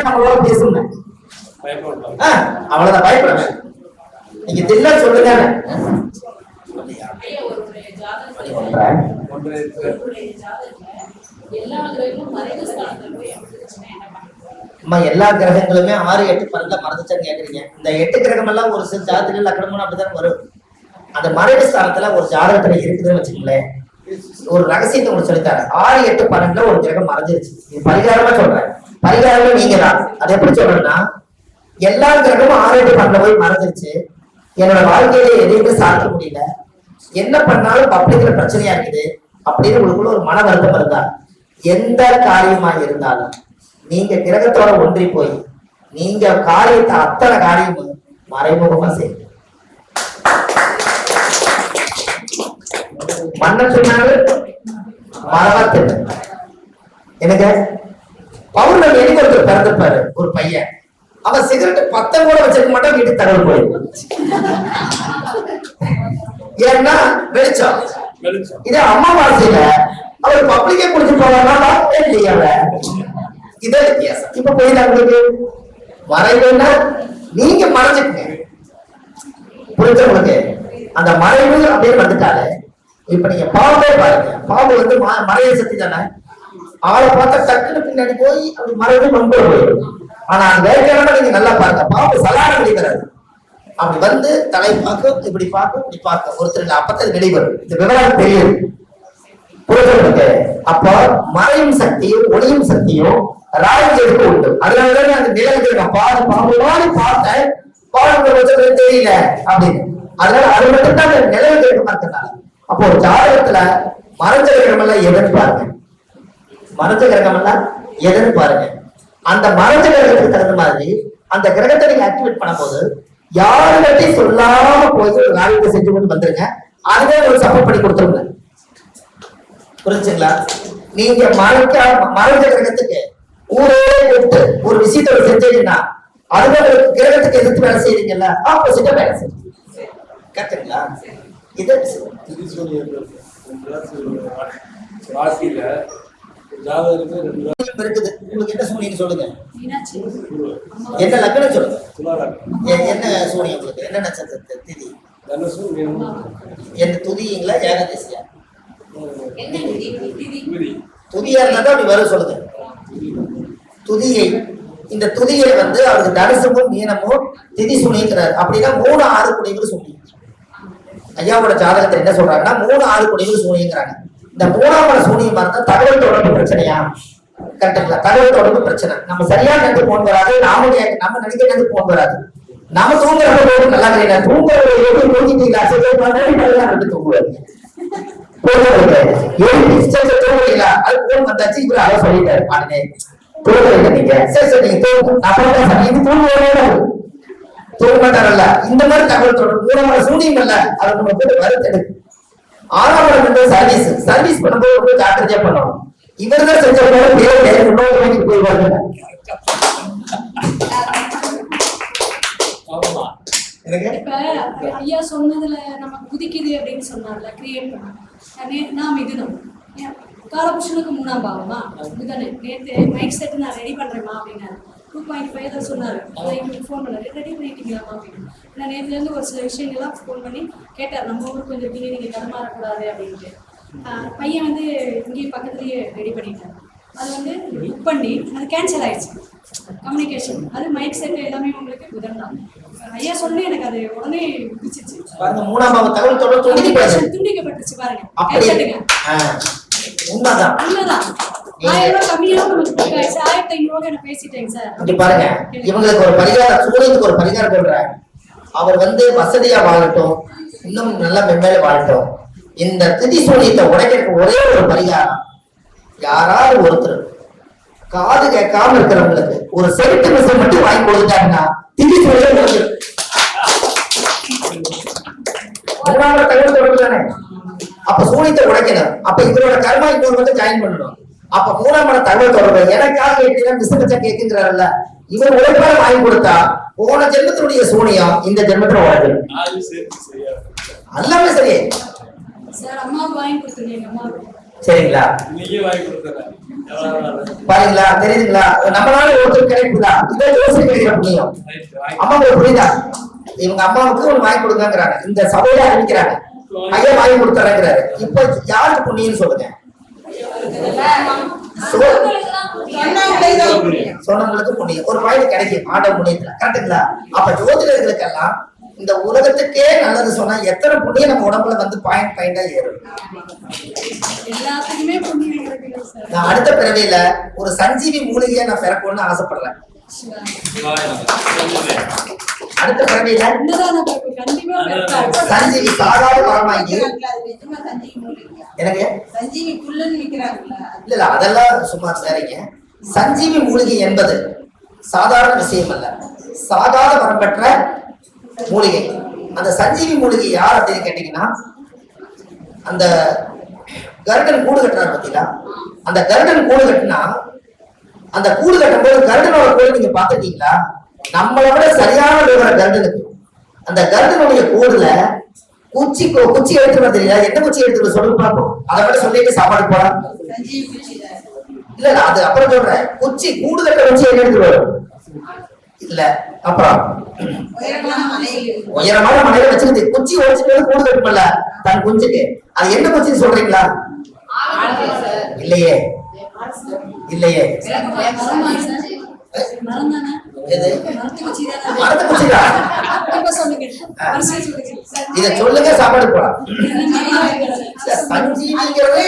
நம்மளோட பேசுங்க. பயப்படலாம் ஆ, அவ்வளவுதான். பயப்படாம நீங்க தில்ல சொல்லுங்க. ஐயா, எல்லா அம்மா எல்லா கிரகங்களுமே ஆறு எட்டு பன்னெண்டுல மறந்துச்சான்னு கேக்குறீங்க. இந்த எட்டு கிரகம் எல்லாம் ஒரு சில ஜாதத்துல லக்கணமும் அப்படிதான் வரும். அந்த மறைவு ஸ்தானத்துல ஒரு ஜாதகத்துல இருக்குதுன்னு வச்சுக்கோங்களேன். ஒரு ரகசியத்தை உங்களுக்கு சொல்லித்தாரேன். ஆறு எட்டு பன்னெண்டுல ஒரு கிரகம் மறைஞ்சிருச்சு. இது பரிகாரமா சொல்றேன். பரிகாரமே நீங்க தான் அது எப்படி சொல்றேன்னா எல்லா கிரகமும் ஆறு பண்ண போய் மறந்துருச்சு என்னோட வாழ்க்கையில எதையுமே சாத்த முடியல. என்ன பண்ணாலும் பப்ளிக்ல பிரச்சனையா இருக்குது. அப்படின்னு உங்களுக்குள்ள ஒரு மன வருத்தம் இருந்தா எந்த காரியமா இருந்தாலும் நீங்க கிரகத்தோட ஒன்றி போய் நீங்க காரியத்தை அத்தனை காரியமும் மறைமுகமா செய்யுங்க. மன்னன் சொன்னாலும் மரவா எனக்கு பௌர்ணமி அன்னைக்கு ஒருத்தர் பிறந்திருப்பாரு ஒரு பையன். அவன் சிகரெட் பத்தம் கூட வச்சிருக்க மாட்டான் வீட்டுக்கு தகவல் போயிருப்பான் ஏன்னா வெளிச்சம். இதே அம்மாவாசையில அவர் பப்ளிக்கே குடிச்சு போவாங்க இதே வித்தியாசம். இப்ப புரியுதா உங்களுக்கு? மறைவுன்னா நீங்க மறைஞ்சுக்குங்க. புரிஞ்ச உங்களுக்கு? அந்த மறைவு அப்படின்னு வந்துட்டாலே இப்ப நீங்க பாம்பே பாருங்க. பாம்பு வந்து மறைய சக்தி தானே? ஆளை பார்த்தா டக்குன்னு பின்னாடி போய் அப்படி மறுபடியும் கொண்டு போயிடும் ஆனா அந்த வேட்டையான நீங்க நல்லா பாருங்க. பாம்பு சலாரம் கிடைக்கிறாரு அப்படி வந்து தலை பார்க்கும் இப்படி பார்க்கும் இப்படி பார்க்கும். ஒருத்தர் இல்ல அப்பதான் வெளிவரும் இந்த விவரம் தெரியும். புரிஞ்சுருக்கு அப்போ மறையும் சக்தியும் ஒளியும் சக்தியும் ராஜ்யத்துக்கு உண்டு. அதனாலதான் அந்த நிலவுக்கு நான் பாரு பாம்பு மாதிரி பார்த்தேன். பாம்பு தெரியல அப்படின்னு. அதனால அது மட்டும் தான் நிலவு கிரகம் இருக்கிறனால அப்போ ஜாதகத்துல மறைஞ்ச கிரகம் எல்லாம் பாருங்க? மறைஞ்ச கிரகம் எல்லாம் எதுன்னு பாருங்க. அந்த மறைஞ்ச கிரகத்துக்கு தகுந்த மாதிரி அந்த கிரகத்தை நீங்க ஆக்டிவேட் பண்ணும்போது யாருகிட்டையும் சொல்லாம போய் ஒரு காரியத்தை செஞ்சு கொண்டு வந்துருங்க. அதுவே ஒரு சப்போர்ட் பண்ணி கொடுத்துருங்க. புரிஞ்சுங்களா? நீங்க மறைக்க மறைஞ்ச கிரகத்துக்கு ஊரே கூப்பிட்டு ஒரு விஷயத்த செஞ்சீங்கன்னா அதுவே ஒரு கிரகத்துக்கு எதிர்த்து வேலை செய்யறீங்கல்ல ஆப்போசிட்டா வேலை செய்யுங்க கரெக்டுங்களா இது திரிசூலியர்கள் ராசியில இருக்குது. உங்களுக்கு என்ன சூனியம் சொல்லுங்க. என்ன லக்னம் சொல்லுங்க. என்ன சூனியம் உங்களுக்கு? என்ன நட்சத்திரத்தை திதி? என்ன துதிங்களா ஏகாதசியா? துதியா இருந்தா தான் அப்படி வரும் சொல்லுங்க. துதியை இந்த துதியை வந்து அவருக்கு தனுசமும் மீனமும் திதி சுனிங்கிறார் அப்படின்னா மூணு ஆறு குடிகள் சுனி ஐயாவோட ஜாதகத்துல என்ன சொல்றாங்கன்னா மூணு ஆறு குடிகள் சூனியங்கிறாங்க. இந்த மூணாம் பட சூனியமா இருந்தா தகவல் தொடர்பு பிரச்சனையா? கரெக்டுங்களா? தகவல் தொடர்பு பிரச்சனை. நம்ம சரியான நினைத்து போன் வராது நாம நம்ம நினைக்கிற நினைத்து போன் வராது. நம்ம தூங்குறப்ப போது நல்லா கிடையாது தூங்குறது எப்படி தூங்கிட்டீங்களா சரி சரி, நான் நைட்டு நல்லா ரெண்டு தூங்குவாரு போடுறது தூங்குறீங்களா? அது போன் வந்தாச்சு இவரு அதை சொல்லிட்டாரு. பாருங்க. தூங்குறீங்க நீங்க. சரி சரி நீங்க தூங்கு. நான் இது தூங்குவாரு தூங்க மாட்டாரல்ல. இந்த மாதிரி தகவல் தொடர்பு. மூணாவது சூனியங்கள்ல அதை நம்ம போட்டு வருத்தெடு வந்து சர்வீஸ் சர்வீஸ் பண்ணும்போது ரொம்ப ஜாக்கிரதையா பண்ணணும். இவர் தான் செஞ்ச போல பேர் இன்னொரு வாங்கி போயிடுவாங்க ஆமா எனக்கு? இப்ப ஐயா சொன்னதுல நம்ம குதிக்குது அப்படின்னு சொன்னார்ல கிரியேட் பண்ண நான் மிதுனம் ஏன், காலபுஷனுக்கு மூணாம் பாவமா? இதுதானே. நேற்று மைக் செட் நான் ரெடி பண்றேமா அப்படின்னாரு. டூ பாயிண்ட் ஃபைவ் தான் சொன்னார். அதை எங்களுக்கு ஃபோன் பண்ணாரு. ரெடி பண்ணிட்டீங்களாமா அப்படின்னு. நான் நேற்றுலேருந்து இருந்து ஒரு சில விஷயங்கள்லாம் ஃபோன் பண்ணி கேட்டார். நம்ம ஊருக்கு கொஞ்சம் இருக்கீங்க நீங்கள் தரமாறக்கூடாது அப்படின்ட்டு. பையன் வந்து இங்கேயும் பக்கத்துலேயே ரெடி பண்ணிட்டாரு. அது வந்து புக் பண்ணி அது கேன்சல் ஆயிடுச்சு. கம்யூனிகேஷன் அது மைக் செட் எல்லாமே உங்களுக்கு தான் ஐயா சொல்லி எனக்கு அது உடனே பிடிச்சிச்சு பாருங்க மூணாம் பாவ தகவல் தொடர்பு துண்டிக்கப்படுது துண்டிக்கப்பட்டுச்சு பாருங்க. கேட்டுங்க உண்மைதான். உண்மைதான். பாருங்க. இவங்களுக்கு ஒரு பரிகாரம் சூரியனுக்கு ஒரு பரிகாரம் சொல்றேன் அவர் வந்து வசதியா வாழட்டும். இன்னும் நல்லா மென்மேல வாழட்டும். இந்த திதி சூரியத்தை உடைக்கிறதுக்கு ஒரே ஒரு பரிகாரம். யாராவது ஒருத்தர் காது கேட்காம இருக்கிறவங்களுக்கு ஒரு செருட்டு மிஷன் மட்டும் வாங்கி தகவல் தொடர்பு தானே? அப்ப சூனியத்தை உடைக்கணும். அப்ப இதோட கர்மா இன்னொரு வந்து ஜாயின் பண்ணணும். அப்ப மூணாம் மன தகவல் தொடர்பு. எனக்காக கேட்டீங்கன்னா மிஸ் கேட்கின்றாருல்ல. இவர் உழைப்பால வாங்கி கொடுத்தா போன ஜென்மத்தினுடைய சூனியம் இந்த ஜென்மத்துல உழைக்கும் சேர்த்து சரியா எல்லாமே சரி சார் அம்மாவுக்கு வாங்கி கொடுத்துருங்க சரிங்களா? பாருங்களா தெரியுதுங்களா? நம்மளால ஒருத்தர் கிடைக்குதா? இதை யோசிச்சு கிடைக்கிற புண்ணியம். ரைட் வாங்கி அம்மா உங்களுக்கு புரியுதா? இவங்க அம்மாவுக்கு ஒண்ணு வாங்கி கொடுங்கங்கிறாங்க. இந்த சபையில அறிவிக்கிறாங்க. ஐயா வாங்கி கொடுத்துறேங்கிறாரு. இப்ப யாருக்கு புண்ணியம்னு சொல்லுங்க? சொன்னவங்களுக்கு புண்ணியம். ஒரு பாயிண்ட் கிடைக்கும். ஆண்டவ புண்ணியத்துல. கரெக்டுங்களா அப்ப ஜோதிடர்களுக்கெல்லாம் இந்த உலகத்துக்கே நல்லது சொன்னா எத்தனை புண்ணியம் நம்ம உடம்புல வந்து பாயிண்ட் பாயிண்டா ஏறும். நான் அடுத்த பிறவியில ஒரு சஞ்சீவி மூலிகையை நான் பிறக்கணும்னு ஆசைப்படுறேன். அடுத்த பிறவியில. சஞ்சீவி சாதாரண மரமாகி எனக்கு? இல்ல இல்ல அதெல்லாம் சும்மா சரிங்க சஞ்சீவி மூலிகை என்பது சாதாரண விஷயம் அல்ல சாகாத வரம் பெற்ற மூலிகை. அந்த சஞ்சீவி மூலிகை யார் அப்படின்னு கேட்டீங்கன்னா அந்த கருடன் கூடு கட்டுறாரு பார்த்தீங்களா? அந்த கருடன் கூடு கட்டினா அந்த கூடு கட்டும்போது கருடனோட கூடு நீங்க பார்த்துருக்கீங்களா? நம்மளை விட சரியான விவரம் கருடனுக்கு. அந்த கருடனுடைய கூடுல குச்சி குச்சி எடுத்துட்டு தெரியல என்ன குச்சி எடுத்துட்டு சொல்லு பார்ப்போம் அதை விட சொல்லிட்டு சாப்பாடு இல்ல இல்ல அது அப்புறம் சொல்றேன். குச்சி கூடு கட்ட வச்சு என்ன எடுத்துட்டு வரும்? இல்ல அப்புறம் உயரமான மலையில் வச்சுக்கிட்டு குச்சி வந்து கூடு கட்டுமல்ல தன் குஞ்சுக்கு. அது என்ன குச்சின்னு சொல்றீங்களா? இல்லையே. இல்லையே. குச்சி. இத சொல்லுங்க சாப்பாடு போலாம். சஞ்சீவிங்கிறதே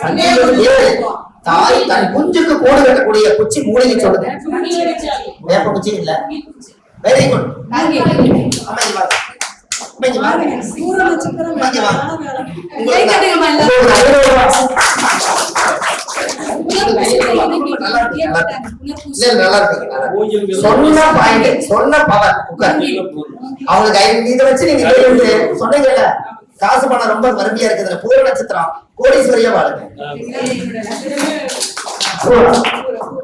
சஞ்சீவி தாய் தன் குஞ்சுக்கு கூடு கட்டக்கூடிய குச்சி மூலிகை சொல்லுங்க வேப்ப குச்சி இல்ல. வெரி குட் சொன்ன பாயிண்ட் சொன்ன பவர் உட்கார். அவங்களுக்கு ஐ- இதை வச்சு நீங்க சொன்னீங்கல்ல காசு பணம் ரொம்ப வறுமையா இருக்குது. பூர நட்சத்திரம் கோடீஸ்வரியா வாழுங்க.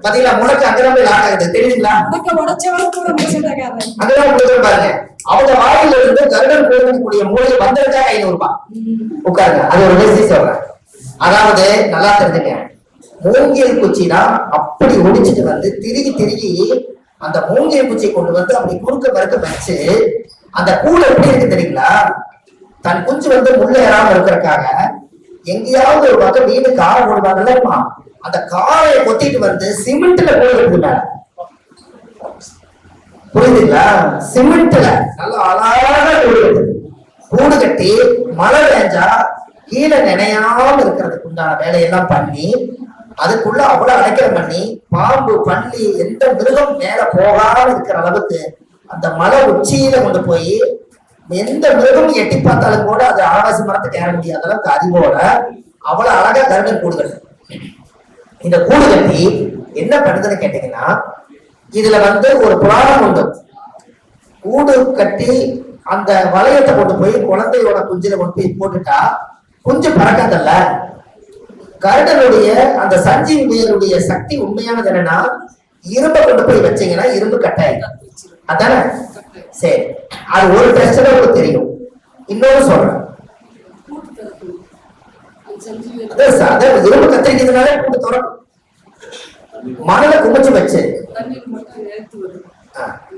பாத்தீங்களா? முடக்கு அங்கதான் போய் லாக் ஆகுது. தெரியுதுங்களா? அங்கதான் போய் பாருங்க அவங்க வாயில இருந்து கருடன் போடக்கூடிய மூலிகை வந்திருக்கா ஐநூறு ரூபாய் உட்காருங்க. அது ஒரு விஷயம் சொல்றேன். அதாவது நல்லா தெரிஞ்சுங்க. மூங்கில் குச்சினா அப்படி ஒடிச்சிட்டு வந்து திருகி திருகி அந்த மூங்கில் குச்சியை கொண்டு வந்து அப்படி குறுக்க மறுக்க வச்சு அந்த கூடு எப்படி இருக்கு தெரியுங்களா? தன் குஞ்சு வந்து முள்ள இருக்கிறக்காக எங்கேயாவது ஒரு பக்கம் வீடு காரை போடுவாங்கல்லம்மா அந்த காரை கொத்திட்டு வந்து சிமெண்ட்ல கூடு மேல. புரியுதுங்களா? சிமெண்ட்ல நல்லா அழகா கூடு கூடு கட்டி மழை வேஞ்சா கீழே நினையாம இருக்கிறதுக்கு உண்டான வேலையெல்லாம் பண்ணி அதுக்குள்ள அவ்வளவு அடைக்கலம் பண்ணி பாம்பு பள்ளி எந்த மிருகம் மேல போகாம இருக்கிற அளவுக்கு அந்த மலை உச்சியில கொண்டு போய் எந்த மிருகம் எட்டி பார்த்தாலும் கூட அது ஆகாசி மரத்துக்கு ஏற முடியாத அளவுக்கு அறிவோட அவ்வளவு அழகா கருடன் கூடு இந்த கூடு கட்டி என்ன பண்ணுதுன்னு கேட்டீங்கன்னா இதுல வந்து ஒரு புராணம் உண்டு. கூடு கட்டி அந்த வளையத்தை கொண்டு போய் குழந்தையோட குஞ்சில கொண்டு போய் போட்டுட்டா குஞ்சு பறக்கதல்ல கருடனுடைய அந்த சஞ்சீவி முயலுடைய சக்தி உண்மையானது என்னன்னா இரும்பை கொண்டு போய் வச்சீங்கன்னா இரும்பு கட்டாயிடும். அதானே? சரி. அது ஒரு டெஸ்ட்ல உங்களுக்கு தெரியும். இன்னொரு சொல்றேன். அதான் ச- இரும்பு கத்திரிக்கிறதுனால கூட்டு திறக்கும். குமிச்சு வச்சு.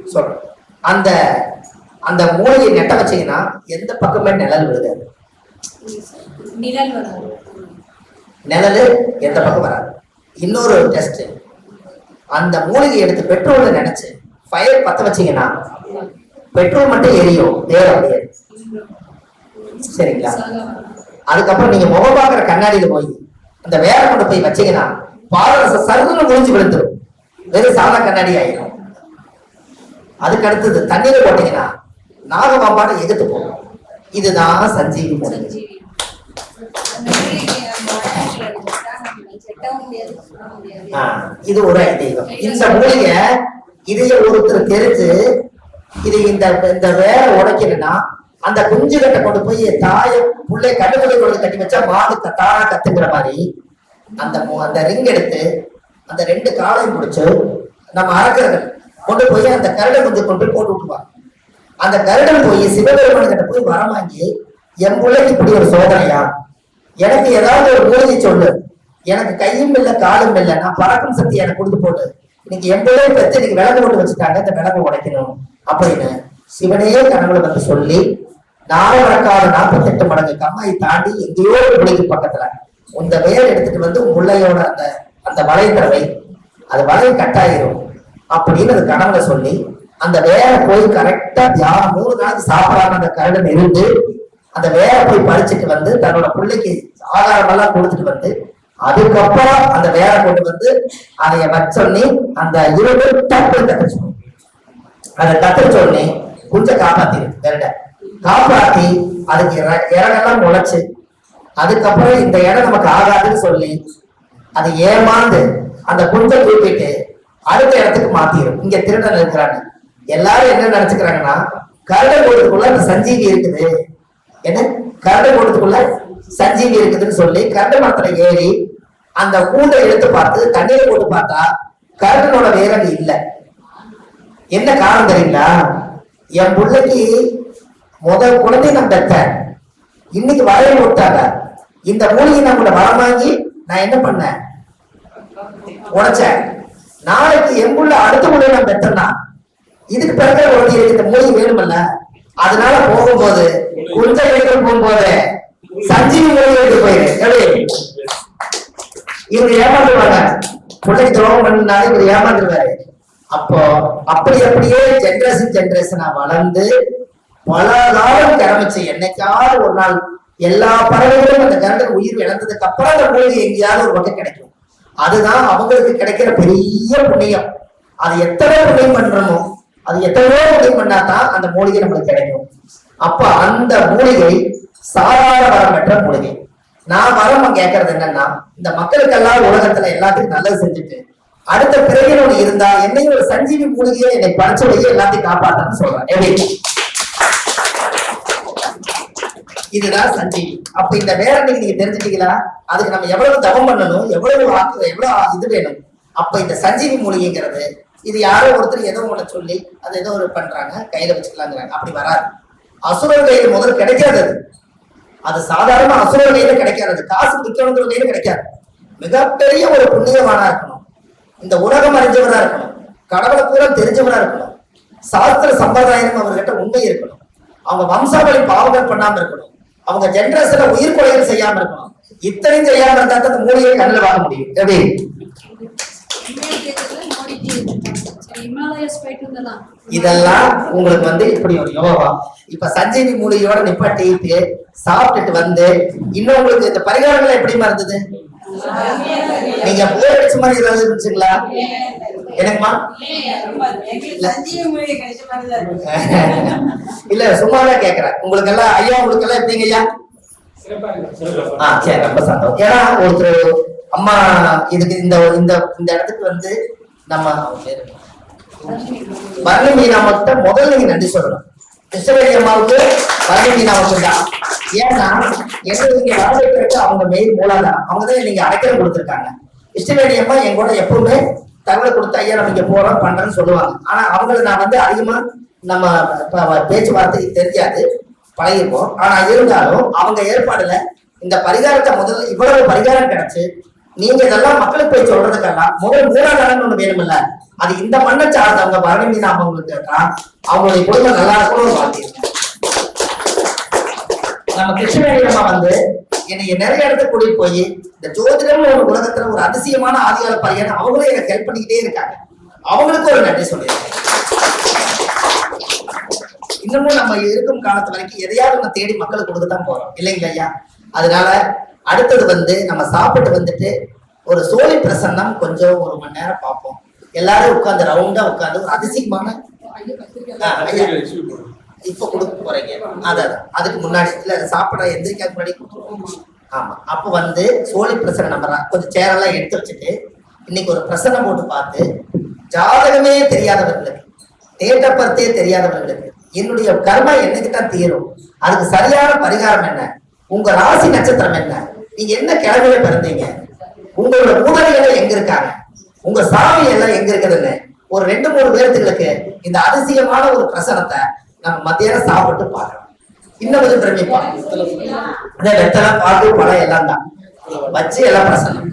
சொல்றேன். அந்த அந்த மூளையை நெட்ட வச்சீங்கன்னா எந்த பக்கமே நிழல் விழுகாது நிழல் எந்த பக்கம் வராது. இன்னொரு டெஸ்ட் அந்த மூலிகை எடுத்து பெட்ரோல நினைச்சு ஃபயர் பத்த வச்சீங்கன்னா பெட்ரோல் மட்டும் எரியும் வேற அப்படியே. சரிங்களா? அதுக்கப்புறம் நீங்க முகம் பார்க்குற கண்ணாடியில போய் அந்த வேற கொண்டு போய் வச்சீங்கன்னா பாதரச சருகுன்னு முடிஞ்சு விழுந்துரும். வெறும் சாதா கண்ணாடி ஆயிடும் அதுக்கு அடுத்தது தண்ணீரை போட்டீங்கன்னா நாகபாம்பாட்டை எதிர்த்து போகும். இதுதான் சஞ்சீவி இது ஒரு ஐதீகம். இந்த மூலிகை இதைய ஒருத்தர் தெரிஞ்சு இது இந்த இந்த வேலை உடைக்கணும்னா அந்த குஞ்சு கட்டை கொண்டு போய் தாய பிள்ளை கட்டுக்குள்ளே கொண்டு கட்டி வச்சா மாடு க- தானா கத்துங்கிற மாதிரி அந்த அந்த ரிங் எடுத்து அந்த ரெண்டு காலையும் பிடிச்சு நம்ம அரக்கர்கள் கொண்டு போய் அந்த கருடன் குஞ்சு கொண்டு போய் போட்டு விட்டுருவாங்க. அந்த கருடன் போய் சிவபெருமான் கிட்ட போய் வரம் வாங்கி என் பிள்ளைக்கு இப்படி ஒரு சோதனையா? எனக்கு ஏதாவது ஒரு மூலிகை சொல்லு. எனக்கு கையும் இல்லை காலும் இல்லை. நான் பறக்கும் சக்தி எனக்கு கொடுத்து போட்டு இன்னைக்கு என் பிள்ளை பெற்று இன்னைக்கு விளக்கு போட்டு வச்சுட்டாங்க இந்த விளக்கு உடைக்கணும் அப்படின்னு சிவனையே கனவுல வந்து சொல்லி நாளை நாற்பத்தி எட்டு மடங்கு கம்மாயை தாண்டி எங்கேயோ ஒரு பிள்ளைக்கு பக்கத்துல இந்த வேர் எடுத்துட்டு வந்து உன் முள்ளையோட அந்த அந்த வளையத்தவை அது வளைய கட்டாயிரும் அப்படின்னு அது கனவுல சொல்லி அந்த வேரை போய் கரெக்டா தியானம் மூணு நாளைக்கு சாப்பிடாம அந்த கரடன் இருந்து அந்த வேரை போய் பறிச்சுட்டு வந்து தன்னோட பிள்ளைக்கு ஆதாரம் கொடுத்துட்டு வந்து அதுக்கப்புறம் அந்த வேலை கொண்டு வந்து அதைய வச்சொன்னே அந்த இருபது டப்பு கத்துச்சு அதை கத்துச்ச உடனே குஞ்ச காப்பாத்திரு வேற காப்பாத்தி அதுக்கு இற- முளைச்சு. அதுக்கப்புறம் இந்த இடம் நமக்கு ஆகாதுன்னு சொல்லி அது ஏமாந்து அந்த குஞ்சை தூக்கிட்டு அடுத்த இடத்துக்கு மாத்திரும். இங்க திருடன் இருக்கிறாங்க. எல்லாரும் என்ன நினைச்சுக்கிறாங்கன்னா கருட கூட்டத்துக்குள்ள அந்த சஞ்சீவி இருக்குது. என்ன? கருட கூட்டத்துக்குள்ள சஞ்சீவி இருக்குதுன்னு சொல்லி கரடை மரத்துல ஏறி அந்த கூண்டை எடுத்து பார்த்து தண்ணீரை போட்டு பார்த்தா கரண்டனோட வேரல் இல்லை. என்ன காரணம் தெரியுங்களா? என் பிள்ளைக்கு முதல் குழந்தை நான் பெற்றேன். இன்னைக்கு வரைய விட்டாங்க இந்த மூலிகை நான் வளம் வாங்கி நான் என்ன பண்ணேன்? உடைச்சேன். நாளைக்கு என் புள்ள அடுத்த முறை நான் பெற்றேன்னா இதுக்கு பிறகு குழந்தை இந்த மூலிகை வேணுமல்ல. அதனால போகும்போது குஞ்ச எடுத்து போகும்போது சஞ்சீவி மூலிகை எடுத்து போயிரு. எப்படி ஏமாந்துருவாங்க பிள்ளைக்கு துரோகம் பண்ணினாலே இவர் ஏமாந்துருவாரு. அப்போ அப்படி அப்படியே ஜென்ரேஷன் ஜென்ரேஷனா வளர்ந்து பல காலம் கிளம்பிச்சு என்னைக்காவது ஒரு நாள் எல்லா பறவைகளும் அந்த கரண்டர் உயிர் இழந்ததுக்கு அப்புறம் அந்த மூலிகை எங்கேயாவது ஒரு வகை கிடைக்கும். அதுதான் அவங்களுக்கு கிடைக்கிற பெரிய புண்ணியம். அது எத்தனை புண்ணியம் பண்றோமோ அது எத்தனையோ புண்ணியம் பண்ணாதான் அந்த மூலிகை நம்மளுக்கு கிடைக்கும். அப்ப அந்த மூலிகை சாதாரண வரமற்ற பெற்ற மூலிகை நான் வரம் கேட்கறது என்னன்னா இந்த மக்களுக்கெல்லாம் உலகத்துல எல்லாத்துக்கும் நல்லது செஞ்சுட்டு அடுத்த பிறகு ஒண்ணு இருந்தா என்னையும் ஒரு சஞ்சீவி மூலிகையை என்னை படைச்ச வைக்க எல்லாத்தையும் காப்பாத்தன்னு சொல்றேன். இதுதான் சஞ்சீவி. அப்ப இந்த வேற நீங்க தெரிஞ்சுட்டீங்களா? அதுக்கு நம்ம எவ்வளவு தவம் பண்ணணும் எவ்வளவு ஆக்கு எவ்வளவு இது வேணும்? அப்ப இந்த சஞ்சீவி மூலிகைங்கிறது இது யாரோ ஒருத்தர் ஏதோ ஒண்ணு சொல்லி அது ஏதோ ஒரு பண்றாங்க கையில வச்சுக்கலாங்கிறாங்க. அப்படி வராது. அசுரர் கையில் முதல் கிடைக்காது அது சாதாரண அசுரர் கையில கிடைக்காது. அது காசு விற்கணுங்கிற கையில கிடைக்காது. மிகப்பெரிய ஒரு புண்ணியவானா இருக்கணும். இந்த உலகம் அறிஞ்சவரா இருக்கணும். கடவுளை பூரா தெரிஞ்சவரா இருக்கணும். சாஸ்திர சம்பிரதாயம் அவர்கிட்ட உண்மை இருக்கணும். அவங்க வம்சாவளி பாவங்கள் பண்ணாம இருக்கணும். அவங்க ஜென்ரேஷன்ல உயிர் கொலைகள் செய்யாம இருக்கணும். இத்தனையும் செய்யாம இருந்தா தான் அந்த மூலிகை கண்ணில் வாங்க முடியும். எப்படி? இதெல்லாம் உங்களுக்கு வந்து இப்படி ஒரு யோகா. இப்ப சஞ்சீவி மூலிகையோட நிப்பாட்டிட்டு சாப்பிட்டுட்டு வந்து இன்னும் உங்களுக்கு இந்த பரிகாரங்கள் எப்படிமா இருந்தது நீங்க போர் அடிச்ச மாதிரி ஏதாவது இருந்துச்சுங்களா? எனக்குமா இல்ல. மாதிரி தான் கேக்குறேன். உங்களுக்கு எல்லாம் ஐயா உங்களுக்கு எல்லாம் எப்படிங்க ஐயா? ஆ சரி ரொம்ப சந்தோஷம். ஏன்னா ஒருத்தர் அம்மா இதுக்கு இந்த இந்த இந்த இடத்துக்கு வந்து நம்ம அவங்க பேரு என்ன? வர்ணி மீனாமத்தை முதல்ல நீங்க நன்றி சொல்லணும். கிருஷ்ணவேணி அம்மாவுக்கு வர்ணி மீனாமத்து தான் ஏன்னா எங்களுக்கு இங்க வரவேற்கிறதுக்கு அவங்க மெயின் மூலாதாரம். அவங்க தான் நீங்க அடைக்கல கொடுத்துருக்காங்க. கிருஷ்ணவேணி அம்மா என் கூட எப்பவுமே தகவல் கொடுத்து ஐயா நம்ம இங்க போறோம் பண்றேன்னு சொல்லுவாங்க. ஆனா அவங்கள நான் வந்து அதிகமா நம்ம ப- பேச்சுவார்த்தைக்கு தெரியாது. பழகிருப்போம் ஆனா இருந்தாலும் அவங்க ஏற்பாடுல இந்த பரிகாரத்தை முதல்ல இவ்வளவு பரிகாரம் கிடைச்சு நீங்க இதெல்லாம் மக்களுக்கு போய் சொல்றதுக்கெல்லாம் முதல் மூலாதாரம் ஒண்ணு வேணும்ல. அது இந்த மண்ணை சார்ந்தவங்க பரணி நாம அவங்களுக்கு கேட்டா அவங்களுடைய குடும்பம் நல்லா இருக்கணும் வாழ்த்திருக்கேன் நம்ம கிருஷ்ணகிரியமா வந்து என்னைய நிறைய இடத்துக்கு கூட்டிட்டு போய் இந்த ஜோதிடம் ஒரு உலகத்துல ஒரு அதிசயமான ஆதிகால பையன் அவங்களும் எனக்கு ஹெல்ப் பண்ணிக்கிட்டே இருக்காங்க. அவங்களுக்கு ஒரு நன்றி சொல்லியிருக்கேன். இன்னமும் நம்ம இருக்கும் காலத்து வரைக்கும் எதையாவது நம்ம தேடி மக்களுக்கு கொடுக்க தான் போறோம். இல்லைங்களா ஐயா? அதனால அடுத்தது வந்து நம்ம சாப்பிட்டு வந்துட்டு ஒரு சோழி பிரசன்னம் கொஞ்சம் ஒரு மணி நேரம் பார்ப்போம். எல்லாரும் உட்காந்து ரவுண்டா உட்காந்து ஒரு அதிசயமான இப்ப கொடுக்க போறீங்க. அதான் அதுக்கு முன்னாடி இல்ல சாப்பிட எந்திரிக்காத முன்னாடி ஆமா. அப்ப வந்து சோழி பிரசன்னம் நம்ம கொஞ்சம் சேரெல்லாம் எடுத்து வச்சுட்டு இன்னைக்கு ஒரு பிரசனம் போட்டு பார்த்து ஜாதகமே தெரியாதவர்களுக்கு டேட் ஆஃப் தெரியாதவர்களுக்கு என்னுடைய கர்மா என்னைக்கு தான் தீரும்? அதுக்கு சரியான பரிகாரம் என்ன? உங்க ராசி நட்சத்திரம் என்ன? நீங்க என்ன கிழமையில பிறந்தீங்க? உங்களோட மூதலைகள் எங்க இருக்காங்க? உங்க சாமி எல்லாம் எங்க இருக்குதுன்னு ஒரு ரெண்டு மூணு பேர்த்துகளுக்கு இந்த அதிசயமான ஒரு பிரசனத்தை நம்ம மத்தியானம் சாப்பிட்டு பார்க்கலாம் இன்னும் கொஞ்சம் பிரமிப்பான் அதே வெத்தலை பாக்கு பழம் எல்லாம் தான். வச்சு எல்லாம் பிரசன்னம்